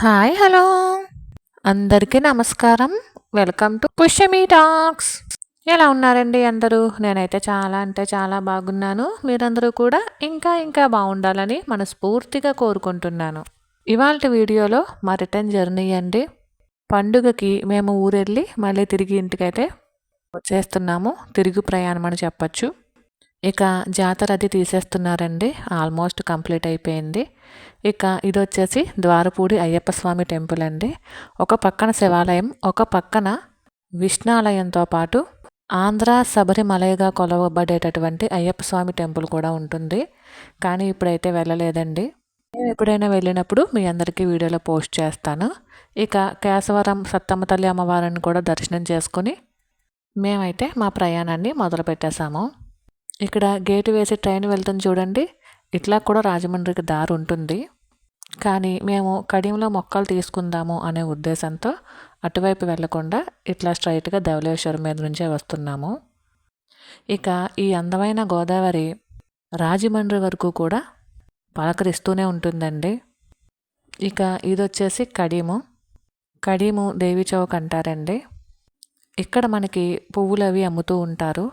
Hi hello. అందరికీ నమస్కారం. Welcome to Pushyami talks. ఎలా ఉన్నారండి అందరూ? నేనైతే చాలా అంటే చాలా బాగున్నాను. మీరందరూ కూడా ఇంకా ఇంకా బాగుండాలని మనస్ఫూర్తిగా కోరుకుంటున్నాను. ఇవాళ వీడియోలో మా రిటర్న్ జర్నీ అండి. పండుగకి మేము ఊరెళ్ళి మళ్ళీ తిరిగి ఇంటికైతే వచ్చేస్తున్నాము. తిరుగు ప్రయాణం అని చెప్పచ్చు. ఇక జాతర అది తీసేస్తున్నారండి. ఆల్మోస్ట్ కంప్లీట్ అయిపోయింది. ఇక ఇది వచ్చేసి ద్వారపూడి అయ్యప్ప స్వామి టెంపుల్ అండి. ఒక పక్కన శివాలయం ఒక పక్కన విష్ణాలయంతో పాటు ఆంధ్ర శబరిమలయగా కొలవబడేటటువంటి అయ్యప్ప స్వామి టెంపుల్ కూడా ఉంటుంది. కానీ ఇప్పుడైతే వెళ్ళలేదండి. నేను ఎప్పుడైనా వెళ్ళినప్పుడు మీ అందరికీ వీడియోలో పోస్ట్ చేస్తాను. ఇక కేశవరం సత్తమ్మ తల్లి అమ్మవారిని కూడా దర్శనం చేసుకుని మేమైతే మా ప్రయాణాన్ని మొదలు పెట్టేశాము ఇక్కడ గేటు వేసి ట్రైన్ వెళ్తుంది చూడండి. ఇట్లా కూడా రాజమండ్రికి దారి ఉంటుంది. కానీ మేము కడియంలో మొక్కలు తీసుకుందాము అనే ఉద్దేశంతో అటువైపు వెళ్ళకుండా ఇట్లా స్ట్రైట్గా ధవలేశ్వరం మీద నుంచే వస్తున్నాము. ఇక ఈ అందమైన గోదావరి రాజమండ్రి వరకు కూడా పలకరిస్తూనే ఉంటుందండి. ఇక ఇది వచ్చేసి కడియము. కడియము దేవి చౌక్ అంటారండి. ఇక్కడ మనకి పువ్వులు అవి అమ్ముతూ ఉంటారు.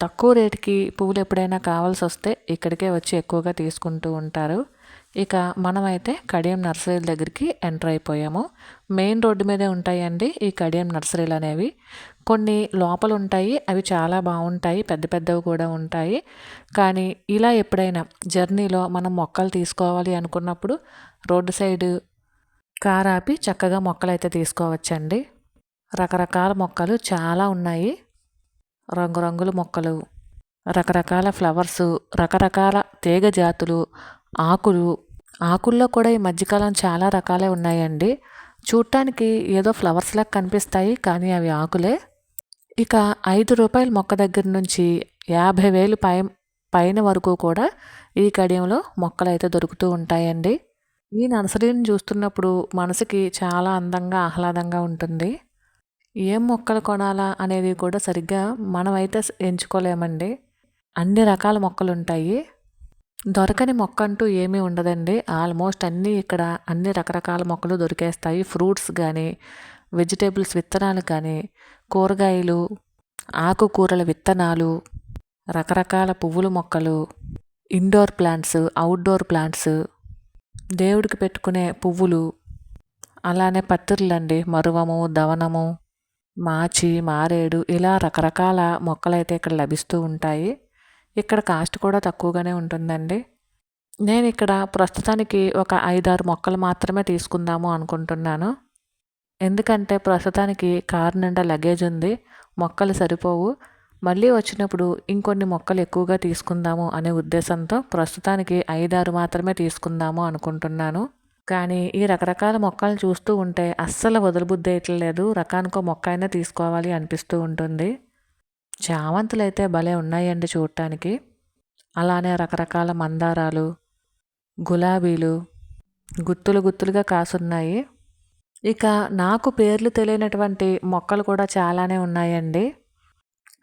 తక్కువ రేటుకి పువ్వులు ఎప్పుడైనా కావాల్సి వస్తే ఇక్కడికే వచ్చి ఎక్కువగా తీసుకుంటూ ఉంటారు. ఇక మనమైతే కడియం నర్సరీల దగ్గరికి ఎంటర్ అయిపోయాము. మెయిన్ రోడ్డు మీదే ఉంటాయండి ఈ కడియం నర్సరీలు అనేవి. కొన్ని లోపలు ఉంటాయి అవి చాలా బాగుంటాయి పెద్ద పెద్దవి కూడా ఉంటాయి. కానీ ఇలా ఎప్పుడైనా జర్నీలో మనం మొక్కలు తీసుకోవాలి అనుకున్నప్పుడు రోడ్డు సైడ్ కార్ ఆపి చక్కగా మొక్కలు అయితే తీసుకోవచ్చండి. రకరకాల మొక్కలు చాలా ఉన్నాయి. రంగురంగుల మొక్కలు రకరకాల ఫ్లవర్స్ రకరకాల తీగ జాతులు ఆకులు. ఆకుల్లో కూడా ఈ మధ్యకాలం చాలా రకాలే ఉన్నాయండి. చూడటానికి ఏదో ఫ్లవర్స్ లాగా కనిపిస్తాయి కానీ అవి ఆకులే. ఇక ఐదు రూపాయల మొక్క దగ్గర నుంచి యాభై వేలు పై పైన వరకు కూడా ఈ కడియంలో మొక్కలు అయితే దొరుకుతూ ఉంటాయండి. ఈ నర్సరీని చూస్తున్నప్పుడు మనసుకి చాలా అందంగా ఆహ్లాదంగా ఉంటుంది. ఏం మొక్కలు కొనాలా అనేది కూడా సరిగ్గా మనమైతే ఎంచుకోలేమండి. అన్ని రకాల మొక్కలు ఉంటాయి దొరకని మొక్క అంటూ ఏమీ ఉండదండి. ఆల్మోస్ట్ అన్నీ ఇక్కడ అన్ని రకరకాల మొక్కలు దొరికేస్తాయి. ఫ్రూట్స్ కానీ వెజిటేబుల్స్ విత్తనాలు కానీ కూరగాయలు ఆకుకూరల విత్తనాలు రకరకాల పువ్వుల మొక్కలు ఇండోర్ ప్లాంట్స్ అవుట్డోర్ ప్లాంట్స్ దేవుడికి పెట్టుకునే పువ్వులు అలానే పత్తిర్లండి. మరువము దవనము మాచి మారేడు ఇలా రకరకాల మొక్కలైతే ఇక్కడ లభిస్తూ ఉంటాయి. ఇక్కడ కాస్ట్ కూడా తక్కువగానే ఉంటుందండి. నేను ఇక్కడ ప్రస్తుతానికి ఒక ఐదారు మొక్కలు మాత్రమే తీసుకుందాము అనుకుంటున్నాను. ఎందుకంటే ప్రస్తుతానికి కారు నిండా లగేజ్ ఉంది మొక్కలు సరిపోవు. మళ్ళీ వచ్చినప్పుడు ఇంకొన్ని మొక్కలు ఎక్కువగా తీసుకుందాము అనే ఉద్దేశంతో ప్రస్తుతానికి ఐదారు మాత్రమే తీసుకుందాము అనుకుంటున్నాను. కానీ ఈ రకరకాల మొక్కలు చూస్తూ ఉంటే అస్సలు వదలబుద్ధి లేదు రకానికో మొక్క అయినా తీసుకోవాలి అనిపిస్తూ ఉంటుంది. చామంతులు అయితే భలే ఉన్నాయండి చూడటానికి అలానే రకరకాల మందారాలు గులాబీలు గుత్తులు గుత్తులుగా కాసున్నాయి. ఇక నాకు పేర్లు తెలియనటువంటి మొక్కలు కూడా చాలానే ఉన్నాయండి.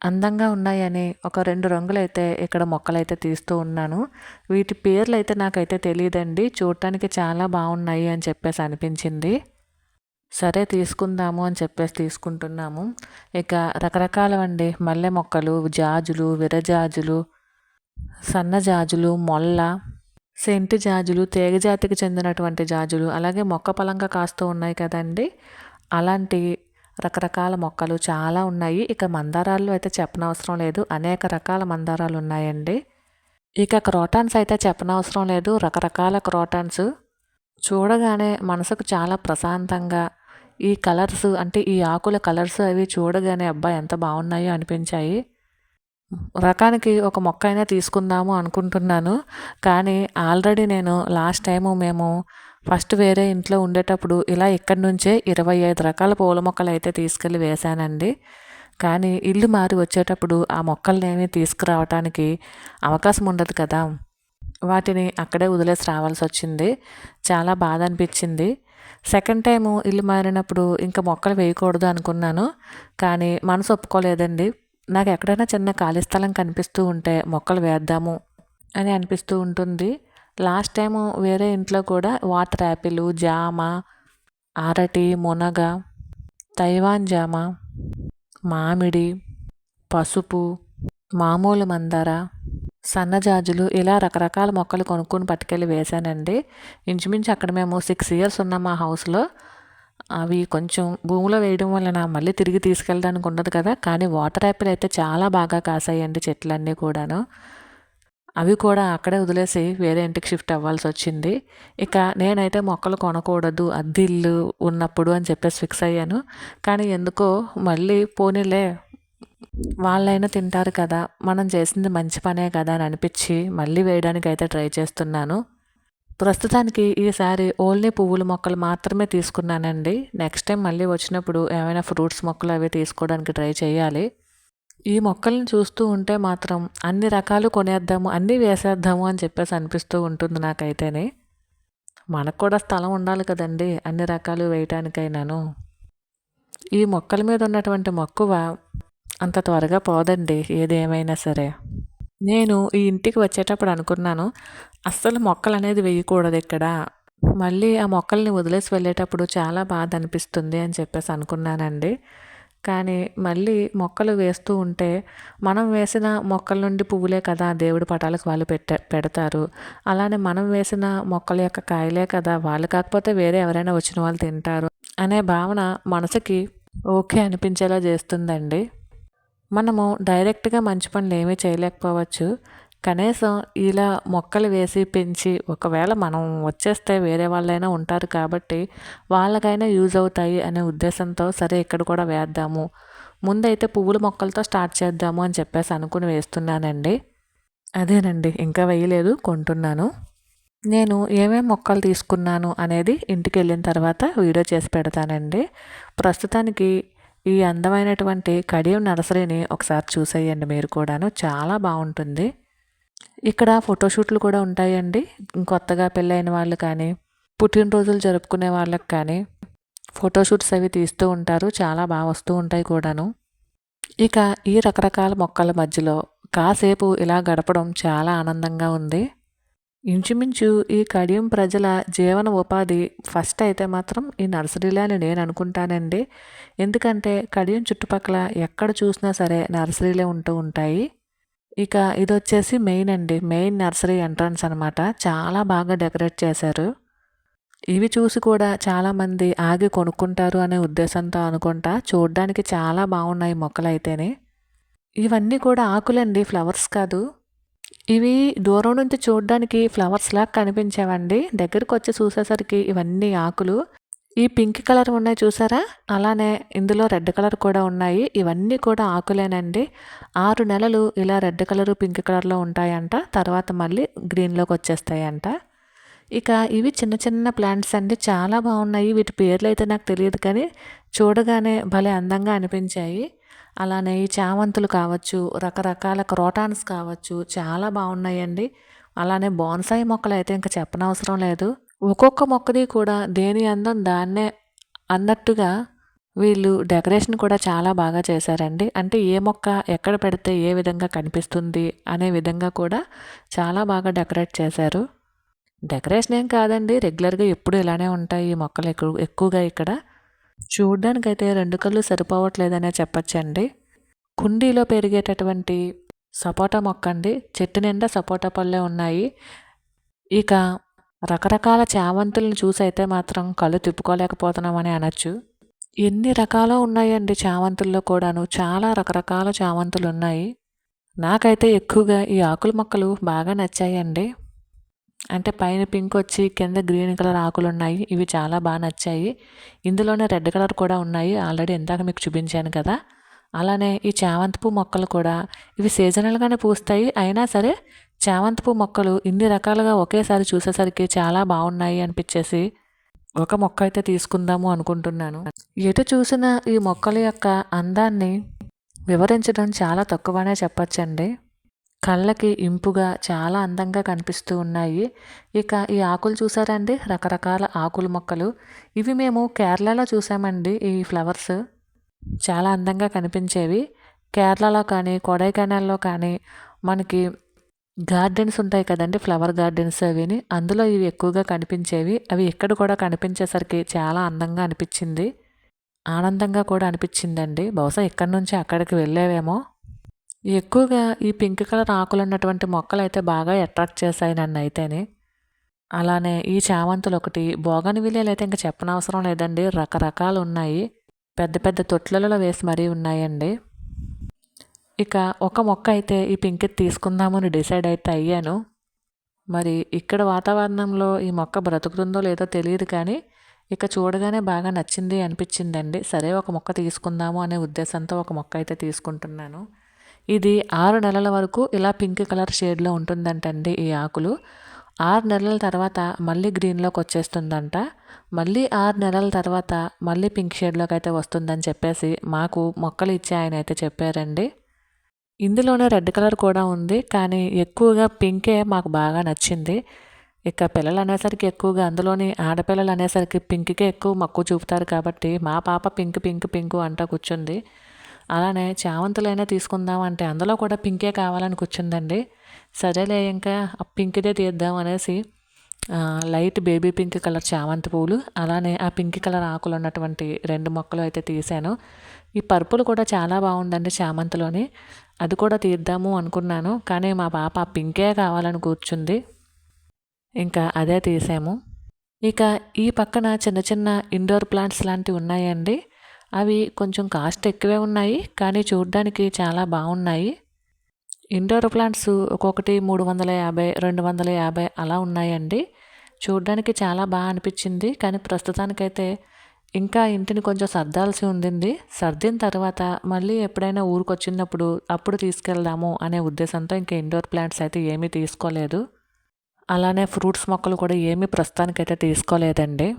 అందంగా ఉన్నాయని ఒక రెండు రంగులైతే ఇక్కడ మొక్కలైతే తీస్తూ ఉన్నాను. వీటి పేర్లు అయితే నాకైతే తెలియదండి చూడటానికి చాలా బాగున్నాయి అని చెప్పేసి అనిపించింది. సరే తీసుకుందాము అని చెప్పేసి తీసుకుంటున్నాము. ఇక రకరకాలవండి. మల్లె మొక్కలు జాజులు విరజాజులు సన్నజాజులు మొల్ల సెంటు జాజులు తీగజాతికి చెందినటువంటి జాజులు అలాగే మొక్క పలంగా కాస్తూ ఉన్నాయి కదండి. అలాంటి రకరకాల మొక్కలు చాలా ఉన్నాయి. ఇక మందారాలు అయితే చెప్పనవసరం లేదు. అనేక రకాల మందారాలు ఉన్నాయండి. ఇక క్రోటాన్స్ అయితే చెప్పనవసరం లేదు. రకరకాల క్రోటాన్స్. చూడగానే మనసుకు చాలా ప్రశాంతంగా ఈ కలర్స్ అంటే ఈ ఆకుల కలర్స్ అవి చూడగానే అబ్బాయి ఎంత బాగున్నాయో అనిపించాయి. రకానికి ఒక మొక్క అయినా తీసుకుందాము అనుకుంటున్నాను. కానీ ఆల్రెడీ నేను లాస్ట్ టైము మేము ఫస్ట్ వేరే ఇంట్లో ఉండేటప్పుడు ఇలా ఇక్కడి నుంచే ఇరవై ఐదు రకాల పూల మొక్కలు అయితే తీసుకెళ్ళి వేశానండి. కానీ ఇల్లు మారి వచ్చేటప్పుడు ఆ మొక్కలనేమి తీసుకురావటానికి అవకాశం ఉండదు కదా. వాటిని అక్కడే వదిలేసి రావాల్సి వచ్చింది. చాలా బాధ అనిపించింది. సెకండ్ టైము ఇల్లు మారినప్పుడు ఇంకా మొక్కలు వేయకూడదు అనుకున్నాను. కానీ మనసు ఒప్పుకోలేదండి. నాకు ఎక్కడైనా చిన్న ఖాళీ స్థలం కనిపిస్తూ ఉంటే మొక్కలు వేద్దాము అని అనిపిస్తూ ఉంటుంది. లాస్ట్ టైము వేరే ఇంట్లో కూడా వాటర్ యాపిల్ జామ అరటి మునగ తైవాన్ జామ మామిడి పసుపు మామూలు మందార సన్నజాజులు ఇలా రకరకాల మొక్కలు కొనుక్కొని పట్టుకెళ్ళి వేశానండి. ఇంచుమించు అక్కడ మేము సిక్స్ ఇయర్స్ ఉన్నాం మా హౌస్లో. అవి కొంచెం భూమిలో వేయడం వలన మళ్ళీ తిరిగి తీసుకెళ్ళడానికి ఉండదు కదా. కానీ వాటర్ యాపిల్ అయితే చాలా బాగా కాసాయండి చెట్లన్నీ కూడాను. అవి కూడా అక్కడే వదిలేసి వేరే ఇంటికి షిఫ్ట్ అవ్వాల్సి వచ్చింది. ఇక నేనైతే మొక్కలు కొనకూడదు అద్దిల్లు ఉన్నప్పుడు అని చెప్పేసి ఫిక్స్ అయ్యాను. కానీ ఎందుకో మళ్ళీ పోనీలే వాళ్ళైనా తింటారు కదా మనం చేసింది మంచి పనే కదా అని అనిపించి మళ్ళీ వేయడానికి అయితే ట్రై చేస్తున్నాను. ప్రస్తుతానికి ఈసారి ఓన్లీ పువ్వుల మొక్కలు మాత్రమే తీసుకున్నానండి. నెక్స్ట్ టైం మళ్ళీ వచ్చినప్పుడు ఏమైనా ఫ్రూట్స్ మొక్కలు అవి తీసుకోవడానికి ట్రై చేయాలి. ఈ మొక్కలను చూస్తూ ఉంటే మాత్రం అన్ని రకాలు కొనేద్దాము అన్నీ వేసేద్దాము అని చెప్పేసి అనిపిస్తూ ఉంటుంది నాకైతేనే. మనకు కూడా స్థలం ఉండాలి కదండి అన్ని రకాలు వేయటానికైనాను. ఈ మొక్కల మీద ఉన్నటువంటి మక్కువ అంత త్వరగా పోదండి ఏదేమైనా సరే. నేను ఈ ఇంటికి వచ్చేటప్పుడు అనుకున్నాను అస్సలు మొక్కలు అనేది వేయకూడదు ఇక్కడ. మళ్ళీ ఆ మొక్కల్ని వదిలేసి వెళ్ళేటప్పుడు చాలా బాధ అనిపిస్తుంది అని చెప్పేసి అనుకున్నానండి. కానీ మళ్ళీ మొక్కలు వేస్తూ ఉంటే మనం వేసిన మొక్కల నుండి పువ్వులే కదా దేవుడి పటాలకు వాళ్ళు పెట్ట పెడతారు. అలానే మనం వేసిన మొక్కల యొక్క కాయలే కదా వాళ్ళు కాకపోతే వేరే ఎవరైనా వచ్చిన వాళ్ళు తింటారు అనే భావన మనసుకి ఓకే అనిపించేలా చేస్తుందండి. మనము డైరెక్ట్గా మంచి పనులు ఏమీ చేయలేకపోవచ్చు. కనీసం ఇలా మొక్కలు వేసి పెంచి ఒకవేళ మనం వచ్చేస్తే వేరే వాళ్ళైనా ఉంటారు కాబట్టి వాళ్ళకైనా యూజ్ అవుతాయి అనే ఉద్దేశంతో సరే ఇక్కడ కూడా వేద్దాము. ముందైతే పువ్వుల మొక్కలతో స్టార్ట్ చేద్దాము అని చెప్పేసి అనుకుని వేస్తున్నానండి. అదేనండి ఇంకా వేయలేదు కొంటున్నాను. నేను ఏమేం మొక్కలు తీసుకున్నాను అనేది ఇంటికి వెళ్ళిన తర్వాత వీడియో చేసి పెడతానండి. ప్రస్తుతానికి ఈ అందమైనటువంటి కడియం నర్సరీని ఒకసారి చూసేయండి మీరు కూడాను చాలా బాగుంటుంది. ఇక్కడ ఫోటోషూట్లు కూడా ఉంటాయండి. కొత్తగా పెళ్ళైన వాళ్ళు కానీ పుట్టినరోజులు జరుపుకునే వాళ్ళకి కానీ ఫోటోషూట్స్ అవి తీస్తూ ఉంటారు. చాలా బాగా వస్తూ ఉంటాయి కూడాను. ఇక ఈ రకరకాల మొక్కల మధ్యలో కాసేపు ఇలా గడపడం చాలా ఆనందంగా ఉంది. ఇంచుమించు ఈ కడియం ప్రజల జీవన ఉపాధి ఫస్ట్ అయితే మాత్రం ఈ నర్సరీలే అని నేను అనుకుంటానండి. ఎందుకంటే కడియం చుట్టుపక్కల ఎక్కడ చూసినా సరే నర్సరీలే ఉంటూ ఉంటాయి. ఇక ఇది వచ్చేసి మెయిన్ అండి. మెయిన్ నర్సరీ ఎంట్రన్స్ అనమాట చాలా బాగా డెకరేట్ చేశారు. ఇవి చూసి కూడా చాలామంది ఆగి కొనుక్కుంటారు అనే ఉద్దేశంతో అనుకుంటా. చూడడానికి చాలా బాగున్నాయి మొక్కలు అయితేనే ఇవన్నీ కూడా ఆకులండి ఫ్లవర్స్ కాదు. ఇవి దూరం నుంచి చూడడానికి ఫ్లవర్స్ లాగా కనిపించేవండి. దగ్గరికి వచ్చి చూసేసరికి ఇవన్నీ ఆకులు. ఈ పింక్ కలర్ ఉన్నాయి చూసారా? అలానే ఇందులో రెడ్ కలర్ కూడా ఉన్నాయి. ఇవన్నీ కూడా ఆకులేనండి. ఆరు నెలలు ఇలా రెడ్ కలరు పింక్ కలర్లో ఉంటాయంట. తర్వాత మళ్ళీ గ్రీన్లోకి వచ్చేస్తాయంట. ఇక ఇవి చిన్న చిన్న ప్లాంట్స్ అండి. చాలా బాగున్నాయి. వీటి పేర్లు అయితే నాకు తెలియదు కానీ చూడగానే భలే అందంగా అనిపించాయి. అలానే ఈ చామంతులు కావచ్చు రకరకాల క్రోటాన్స్ కావచ్చు చాలా బాగున్నాయండి. అలానే బోన్సాయి మొక్కలు అయితే ఇంకా చెప్పనవసరం లేదు. ఒక్కొక్క మొక్కది కూడా దేని అందం దాన్నే అన్నట్టుగా వీళ్ళు డెకరేషన్ కూడా చాలా బాగా చేశారండి. అంటే ఏ మొక్క ఎక్కడ పెడితే ఏ విధంగా కనిపిస్తుంది అనే విధంగా కూడా చాలా బాగా డెకరేట్ చేశారు. డెకరేషన్ ఏం కాదండి రెగ్యులర్గా ఎప్పుడు ఇలానే ఉంటాయి ఈ మొక్కలు ఎక్కువ ఎక్కువగా ఇక్కడ. చూడ్డానికైతే రెండు కళ్ళు సరిపోవట్లేదనే చెప్పచ్చండి. కుండీలో పెరిగేటటువంటి సపోటా మొక్క అండి చెట్టు నిండా సపోటా పళ్ళే ఉన్నాయి. ఇక రకరకాల చామంతులను చూసైతే మాత్రం కళ్ళు తిప్పుకోలేకపోతున్నామని అనొచ్చు. ఎన్ని రకాలు ఉన్నాయండి చామంతుల్లో కూడాను. చాలా రకరకాల చామంతులు ఉన్నాయి నాకైతే ఎక్కువగా ఈ ఆకుల మొక్కలు బాగా నచ్చాయండి. అంటే పైన పింక్ వచ్చి కింద గ్రీన్ కలర్ ఆకులు ఉన్నాయి ఇవి చాలా బాగా నచ్చాయి. ఇందులోనే రెడ్ కలర్ కూడా ఉన్నాయి. ఆల్రెడీ ఇందాక మీకు చూపించాను కదా. అలానే ఈ చామంతి పువ్వు మొక్కలు కూడా ఇవి సీజనల్గానే పూస్తాయి. అయినా సరే చామంతి పువ్వు మొక్కలు ఇన్ని రకాలుగా ఒకేసారి చూసేసరికి చాలా బాగున్నాయి అనిపించేసి ఒక మొక్క అయితే తీసుకుందాము అనుకుంటున్నాను. ఎటు చూసిన ఈ మొక్కల యొక్క అందాన్ని వివరించడం చాలా తక్కువనే చెప్పచ్చండి. కళ్ళకి ఇంపుగా చాలా అందంగా కనిపిస్తూ ఉన్నాయి. ఇక ఈ ఆకులు చూసారండి? రకరకాల ఆకుల మొక్కలు. ఇవి మేము కేరళలో చూసామండి ఈ ఫ్లవర్స్. చాలా అందంగా కనిపించేవి. కేరళలో కానీ కొడైకెనాల్లో కానీ మనకి గార్డెన్స్ ఉంటాయి కదండి ఫ్లవర్ గార్డెన్స్ అవిని. అందులో ఇవి ఎక్కువగా కనిపించేవి. అవి ఇక్కడ కూడా కనిపించేసరికి చాలా అందంగా అనిపించింది. ఆనందంగా కూడా అనిపించిందండి. బహుశా ఇక్కడి నుంచి అక్కడికి వెళ్ళేవేమో. ఎక్కువగా ఈ పింక్ కలర్ ఆకులు ఉన్నటువంటి మొక్కలు అయితే బాగా అట్రాక్ట్ చేశాయి నన్ను అయితేనే. అలానే ఈ చామంతులు ఒకటి బోగన్ విలేలు అయితే ఇంకా చెప్పనవసరం లేదండి. రకరకాలు ఉన్నాయి. పెద్ద పెద్ద తొట్లలో వేసి మరీ ఉన్నాయండి. ఇక ఒక మొక్క అయితే ఈ పింక్ తీసుకుందామని డిసైడ్ అయితే అయ్యాను. మరి ఇక్కడ వాతావరణంలో ఈ మొక్క బ్రతుకుతుందో లేదో తెలియదు కానీ ఇక చూడగానే బాగా నచ్చింది అనిపించిందండి. సరే ఒక మొక్క తీసుకుందాము అనే ఉద్దేశంతో ఒక మొక్క అయితే తీసుకుంటున్నాను. ఇది ఆరు నెలల వరకు ఇలా పింక్ కలర్ షేడ్లో ఉంటుందంటండి ఈ ఆకులు. ఆరు నెలల తర్వాత మళ్ళీ గ్రీన్లోకి వచ్చేస్తుందంట. మళ్ళీ ఆరు నెలల తర్వాత మళ్ళీ పింక్ షేడ్లోకి అయితే వస్తుందని చెప్పేసి మాకు మొక్కలు ఇచ్చే ఆయన అయితే చెప్పారండి. ఇందులోనే రెడ్ కలర్ కూడా ఉంది. కానీ ఎక్కువగా పింకే మాకు బాగా నచ్చింది. ఇక పిల్లలు అనేసరికి ఎక్కువగా అందులోని ఆడపిల్లలు అనేసరికి పింక్కే ఎక్కువ మక్కువ చూపుతారు కాబట్టి మా పాప పింక్ పింక్ పింక్ అంటూ కూర్చుంది. అలానే చామంతులైనా తీసుకుందాం అంటే అందులో కూడా పింకే కావాలని కూర్చుందండి. సరేలే ఇంకా పింక్దే తీద్దాం అనేసి లైట్ బేబీ పింక్ కలర్ చామంతి పూలు అలానే ఆ పింక్ కలర్ ఆకులు ఉన్నటువంటి రెండు మొక్కలు అయితే తీసాను. ఈ పర్పుల్ కూడా చాలా బాగుందండి చామంతిలోని. అది కూడా తీద్దాము అనుకున్నాను కానీ మా పాప పింకే కావాలని కూర్చుంది. ఇంకా అదే తీసాము. ఇక ఈ పక్కన చిన్న చిన్న ఇండోర్ ప్లాంట్స్ లాంటివి ఉన్నాయండి. అవి కొంచెం కాస్ట్ ఎక్కువే ఉన్నాయి కానీ చూడడానికి చాలా బాగున్నాయి. ఇండోర్ ప్లాంట్స్ ఒక్కొక్కటి మూడు వందల యాభై రెండు వందల యాభై అలా ఉన్నాయండి. చూడడానికి చాలా బాగా అనిపించింది కానీ ప్రస్తుతానికైతే ఇంకా ఇంటిని కొంచెం సర్దాల్సి ఉండింది. సర్దిన తర్వాత మళ్ళీ ఎప్పుడైనా ఊరికి వచ్చినప్పుడు అప్పుడు తీసుకెళ్దాము అనే ఉద్దేశంతో ఇంకా ఇండోర్ ప్లాంట్స్ అయితే ఏమీ తీసుకోలేదు. అలానే ఫ్రూట్స్ మొక్కలు కూడా ఏమీ ప్రస్తుతానికైతే తీసుకోలేదండి.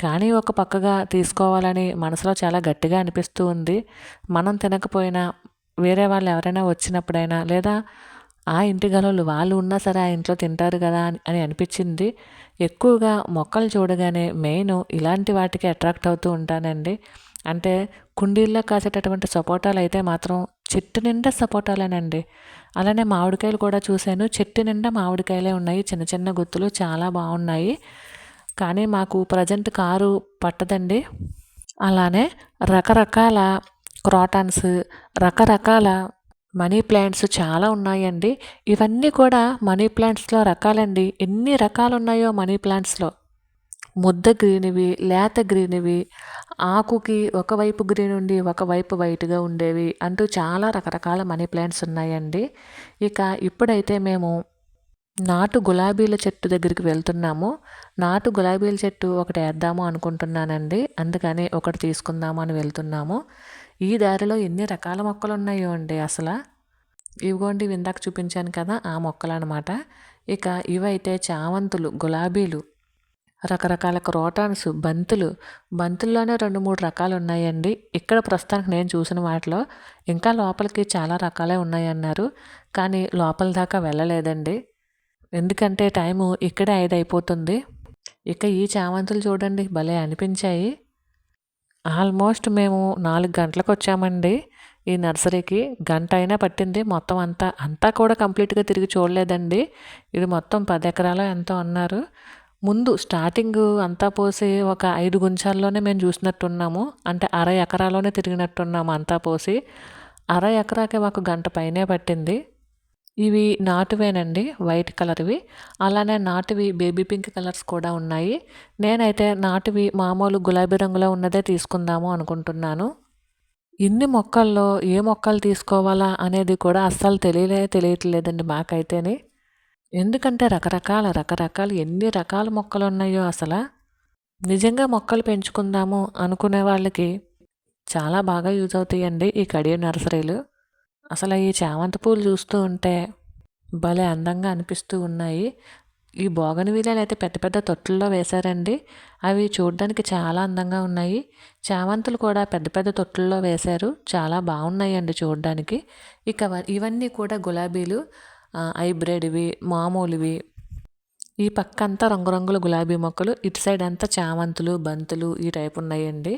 కానీ ఒక పక్కగా తీసుకోవాలని మనసులో చాలా గట్టిగా అనిపిస్తూ ఉంది. మనం తినకపోయినా వేరే వాళ్ళు ఎవరైనా వచ్చినప్పుడైనా లేదా ఆ ఇంటి గలలు వాళ్ళు ఉన్నా సరే ఆ ఇంట్లో తింటారు కదా అని అనిపించింది. ఎక్కువగా మొక్కలు చూడగానే మెయిన్ ఇలాంటి వాటికి అట్రాక్ట్ అవుతూ ఉంటానండి. అంటే కుండీల్లో కాసేటటువంటి సపోటాలు అయితే మాత్రం చెట్టు నిండా సపోటాలేనండి. అలానే మామిడికాయలు కూడా చూశాను. చెట్టు నిండా మామిడికాయలే ఉన్నాయి. చిన్న చిన్న గుత్తులు చాలా బాగున్నాయి. కానీ మాకు ప్రజెంట్ కారు పట్టదండి. అలానే రకరకాల క్రాటన్స్ రకరకాల మనీ ప్లాంట్స్ చాలా ఉన్నాయండి. ఇవన్నీ కూడా మనీ ప్లాంట్స్లో రకాలండి. ఎన్ని రకాలు ఉన్నాయో మనీ ప్లాంట్స్లో. ముద్ద గ్రీన్వి లేత గ్రీన్వి ఆకుకి ఒకవైపు గ్రీన్ ఉండి ఒకవైపు వైట్గా ఉండేవి అంటూ చాలా రకరకాల మనీ ప్లాంట్స్ ఉన్నాయండి. ఇక ఇప్పుడైతే మేము నాటు గులాబీల చెట్టు దగ్గరికి వెళ్తున్నాము. నాటు గులాబీల చెట్టు ఒకటి వేద్దాము అనుకుంటున్నానండి. అందుకని ఒకటి తీసుకుందాము అని వెళ్తున్నాము. ఈ దారిలో ఎన్ని రకాల మొక్కలు ఉన్నాయో అండి అసలు. ఇవిగోండి ఇందాక చూపించాను కదా ఆ మొక్కలు అనమాట ఇక ఇవైతే చామంతులు గులాబీలు రకరకాల క్రోటాన్స్ బంతులు. బంతుల్లోనే రెండు మూడు రకాలు ఉన్నాయండి. ఇక్కడ ప్రస్తుతానికి నేను చూసిన వాటిలో ఇంకా లోపలికి చాలా రకాలే ఉన్నాయన్నారు. కానీ లోపల దాకా వెళ్ళలేదండి. ఎందుకంటే టైము ఇక్కడే ఐదు అయిపోతుంది ఇక ఈ చామంతులు చూడండి భలే అనిపించాయి. ఆల్మోస్ట్ మేము నాలుగు గంటలకు వచ్చామండి ఈ నర్సరీకి గంట అయినా పట్టింది. మొత్తం అంతా అంతా కూడా కంప్లీట్గా తిరిగి చూడలేదండి. ఇది మొత్తం పది ఎకరాలు ఎంతో అన్నారు. ముందు స్టార్టింగ్ అంతా పోసి ఒక ఐదు గుంచాల్లోనే మేము చూసినట్టున్నాము. అంటే అర ఎకరాలోనే తిరిగినట్టున్నాము అంతా పోసి. అర ఎకరాకి మాకు గంట పైనే పట్టింది. ఇవి నాటువేనండి వైట్ కలర్వి. అలానే నాటువి బేబీ పింక్ కలర్స్ కూడా ఉన్నాయి. నేనైతే నాటువి మామూలు గులాబీ రంగులో ఉన్నదే తీసుకుందాము అనుకుంటున్నాను. ఇన్ని మొక్కల్లో ఏ మొక్కలు తీసుకోవాలా అనేది కూడా అస్సలు తెలియలే తెలియట్లేదండి మాకైతేనే. ఎందుకంటే రకరకాల రకరకాల ఎన్ని రకాల మొక్కలు ఉన్నాయో అసలు. నిజంగా మొక్కలు పెంచుకుందాము అనుకునే వాళ్ళకి చాలా బాగా యూజ్ అవుతాయండి ఈ కడియ నర్సరీలు. అసలు ఈ చామంతి పూలు చూస్తూ ఉంటే భలే అందంగా అనిపిస్తూ ఉన్నాయి. ఈ బోగన్విలాలు అయితే పెద్ద పెద్ద తొట్టుల్లో వేశారండి. అవి చూడడానికి చాలా అందంగా ఉన్నాయి. చామంతులు కూడా పెద్ద పెద్ద తొట్టుల్లో వేశారు. చాలా బాగున్నాయండి చూడడానికి. ఇక ఇవన్నీ కూడా గులాబీలు హైబ్రిడ్వి మామూలువి. ఈ పక్క అంతా రంగురంగుల గులాబీ మొక్కలు. ఇటు సైడ్ అంతా చామంతులు బంతులు ఈ టైప్ ఉన్నాయండి.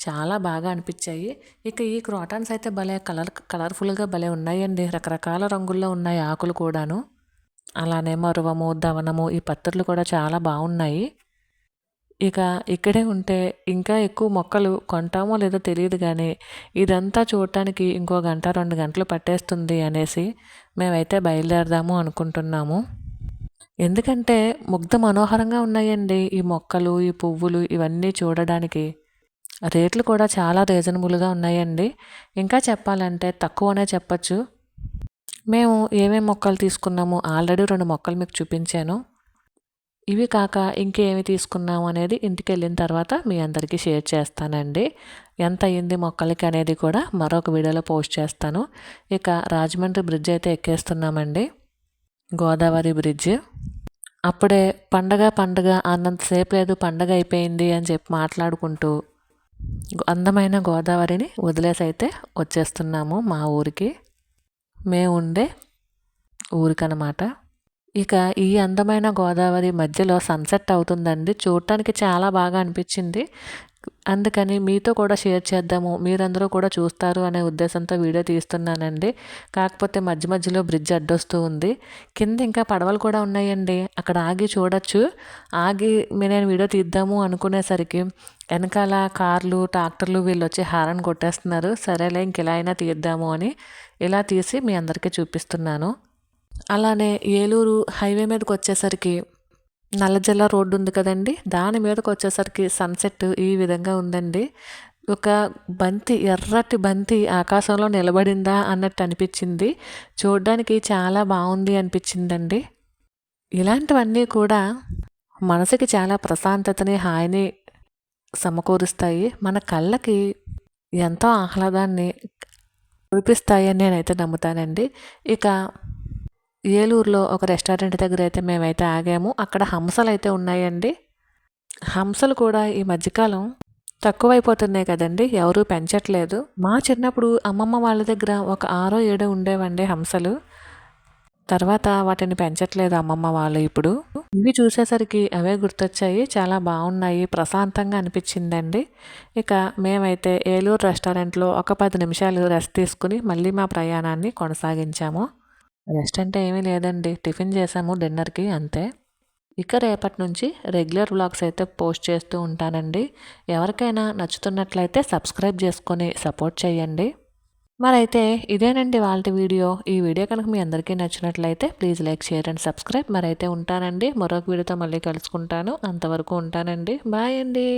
చాలా బాగా అనిపించాయి. ఇక ఈ క్రాటన్స్ అయితే భలే కలర్ కలర్ఫుల్గా భలే ఉన్నాయండి. రకరకాల రంగుల్లో ఉన్నాయి ఆకులు కూడాను. అలానే మరువము దవనము ఈ పత్రులు కూడా చాలా బాగున్నాయి. ఇక ఇక్కడే ఉంటే ఇంకా ఎక్కువ మొక్కలు కొంటామో లేదో తెలియదు కానీ ఇదంతా చూడటానికి ఇంకో గంట రెండు గంటలు పట్టేస్తుంది అనేసి మేమైతే బయలుదేరదాము అనుకుంటున్నాము. ఎందుకంటే ముగ్ధ మనోహరంగా ఉన్నాయండి. ఈ మొక్కలు ఈ పువ్వులు ఇవన్నీ చూడడానికి. రేట్లు కూడా చాలా రీజనబుల్గా ఉన్నాయండి. ఇంకా చెప్పాలంటే తక్కువనే చెప్పచ్చు. మేము ఏమేమి మొక్కలు తీసుకున్నామో? ఆల్రెడీ రెండు మొక్కలు మీకు చూపించాను. ఇవి కాక ఇంకేమి తీసుకున్నాము అనేది ఇంటికి వెళ్ళిన తర్వాత మీ అందరికీ షేర్ చేస్తానండి. ఎంత అయ్యింది మొక్కలకి అనేది కూడా మరొక వీడియోలో పోస్ట్ చేస్తాను. ఇక రాజమండ్రి బ్రిడ్జ్ అయితే ఎక్కేస్తున్నామండి. గోదావరి బ్రిడ్జ్. అప్పుడే పండగ పండగ అన్నంతసేపు లేదు పండగ అయిపోయింది అని చెప్పి మాట్లాడుకుంటూ అందమైన గోదావరిని వదిలేసి అయితే వచ్చేస్తున్నాము మా ఊరికి. మేము ఉండే ఊరికనమాట ఇక ఈ అందమైన గోదావరి మధ్యలో సన్సెట్ అవుతుందండి. చూడటానికి చాలా బాగా అనిపించింది. అందుకని మీతో కూడా షేర్ చేద్దాము. మీరందరూ కూడా చూస్తారు అనే ఉద్దేశంతో వీడియో తీస్తున్నానండి. కాకపోతే మధ్య మధ్యలో బ్రిడ్జ్ అడ్డొస్తూ ఉంది. కింద ఇంకా పడవలు కూడా ఉన్నాయండి. అక్కడ ఆగి చూడొచ్చు. ఆగి నేను వీడియో తీద్దాము అనుకునేసరికి వెనకాల కార్లు ట్రాక్టర్లు వీళ్ళు వచ్చి హారన్ కొట్టేస్తున్నారు. సరేలే ఇంక ఇలా అయినా తీద్దాము అని ఇలా తీసి మీ అందరికీ చూపిస్తున్నాను. అలానే ఏలూరు హైవే మీదకి వచ్చేసరికి నల్లజల్ల రోడ్డు ఉంది కదండి. దాని మీదకి వచ్చేసరికి సన్సెట్ ఈ విధంగా ఉందండి. ఒక బంతి ఎర్రటి బంతి ఆకాశంలో నిలబడిందా అన్నట్టు అనిపించింది. చూడడానికి చాలా బాగుంది అనిపించిందండి. ఇలాంటివన్నీ కూడా మనసుకి చాలా ప్రశాంతతని హాయిని సమకూరుస్తాయి. మన కళ్ళకి ఎంతో ఆహ్లాదాన్ని కురిపిస్తాయని అని నేనైతే నమ్ముతానండి. ఇక ఏలూరులో ఒక రెస్టారెంట్ దగ్గర అయితే మేమైతే ఆగాము. అక్కడ హంసలు అయితే ఉన్నాయండి. హంసలు కూడా ఈ మధ్యకాలం తక్కువైపోతున్నాయి కదండి. ఎవరూ పెంచట్లేదు. మా చిన్నప్పుడు అమ్మమ్మ వాళ్ళ దగ్గర ఒక ఆరో ఏడో ఉండేవండి హంసలు. తర్వాత వాటిని పెంచట్లేదు అమ్మమ్మ వాళ్ళు ఇప్పుడు. ఇవి చూసేసరికి అవే గుర్తొచ్చాయి. చాలా బాగున్నాయి. ప్రశాంతంగా అనిపించిందండి. ఇక మేమైతే ఏలూరు రెస్టారెంట్లో ఒక పది నిమిషాలు రెస్ట్ తీసుకుని మళ్ళీ మా ప్రయాణాన్ని కొనసాగించాము. రెస్ట్ అంటే ఏమీ లేదండి. టిఫిన్ చేసాము డిన్నర్కి అంతే. ఇక రేపటి నుంచి రెగ్యులర్ వ్లాగ్స్ అయితే పోస్ట్ చేస్తూ ఉంటానండి. ఎవరికైనా నచ్చుతున్నట్లయితే సబ్స్క్రైబ్ చేసుకొని సపోర్ట్ చేయండి. మరైతే ఇదేనండి వాళ్ళ వీడియో. ఈ వీడియో కనుక మీ అందరికీ నచ్చినట్లయితే please like share and subscribe. మరైతే ఉంటానండి. మరొక వీడియోతో మళ్ళీ కలుసుకుంటాను. అంతవరకు ఉంటానండి. బాయ్ అండి.